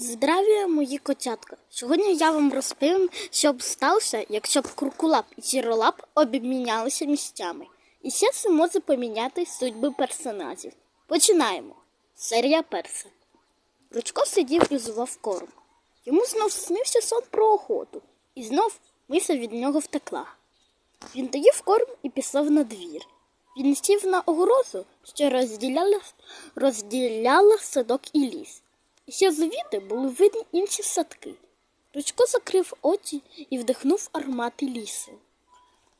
Здравія, мої котятка! Сьогодні я вам розповім, що б сталося, якщо б Куркулап і Сіролап обмінялися місцями. І ще це може поміняти судьби персонажів. Починаємо. Серія перша. Ручко сидів і зував корм. Йому знов снився сон про охоту, і знов миса від нього втекла. Він доїв корм і пішов на двір. Він сів на огорозу, що розділяла, розділяла садок і ліс. Ще звідти були видні інші садки. Ручко закрив очі і вдихнув аромати лісу.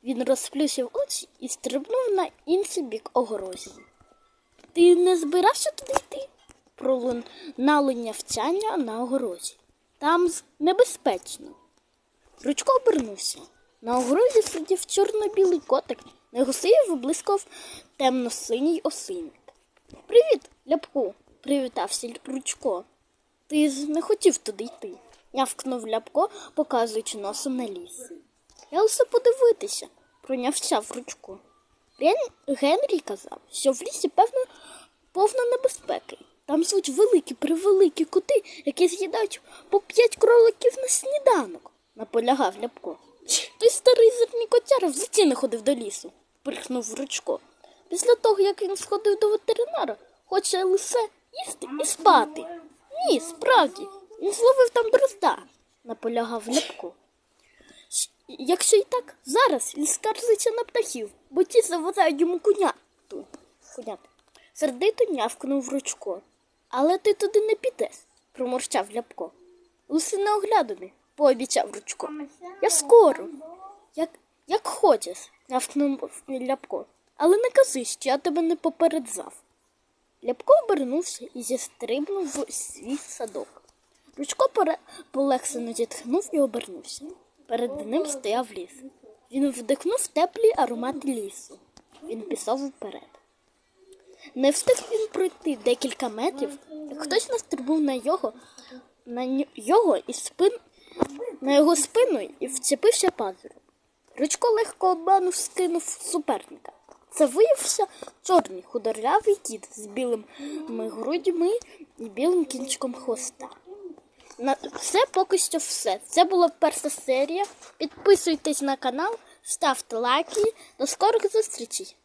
Він розплющив очі і стрибнув на інший бік огорозі. Ти не збирався туди йти? Пролунало нявчання на огорозі. Там небезпечно. Ручко обернувся. На огорозі сидів чорно-білий котик, на його сиві виблискав темно-синій осинник. Привіт, ляпку, привітався Ручко. Ти ж не хотів туди йти, нявкнув ляпко, показуючи носом на ліс. Я лише подивитися, пронявчав Ручко. Ген- Генрі казав, що в лісі певно повно небезпеки. Там звуть великі превеликі коти, які з'їдають по п'ять кроликів на сніданок, наполягав Ляпко. Той старий зерний котяра взагалі не ходив до лісу, пирхнув Ручко. Після того, як він сходив до ветеринара, хоче лише їсти і спати. Ні, справді, він зловив там дрозда, наполягав Ляпко. Якщо і так, зараз він скаржиться на птахів, бо ті заважають йому куняту. Куняти. Сердито нявкнув Ручко. Але ти туди не підеш, проморчав Ляпко. Лише неогляданий, пообіцяв Ручко. Я скоро. Як, як хочеш, нявкнув Ляпко. Але не кажи, що я тебе не попереджав. Ляпко обернувся і зістрибнув в свій садок. Ручко полегшено зітхнув і обернувся. Перед ним стояв ліс. Він вдихнув теплі аромати лісу. Він пішов вперед. Не встиг він пройти декілька метрів, як хтось настрибнув на його, на його і спин, на його спину і вцепився пазуром. Ручко легко обманув скинув суперника. Це виявився чорний худорлявий кіт з білими грудьми і білим кінчиком хвоста. На це поки що все. Це була перша серія. Підписуйтесь на канал, ставте лайки. До скорих зустрічей!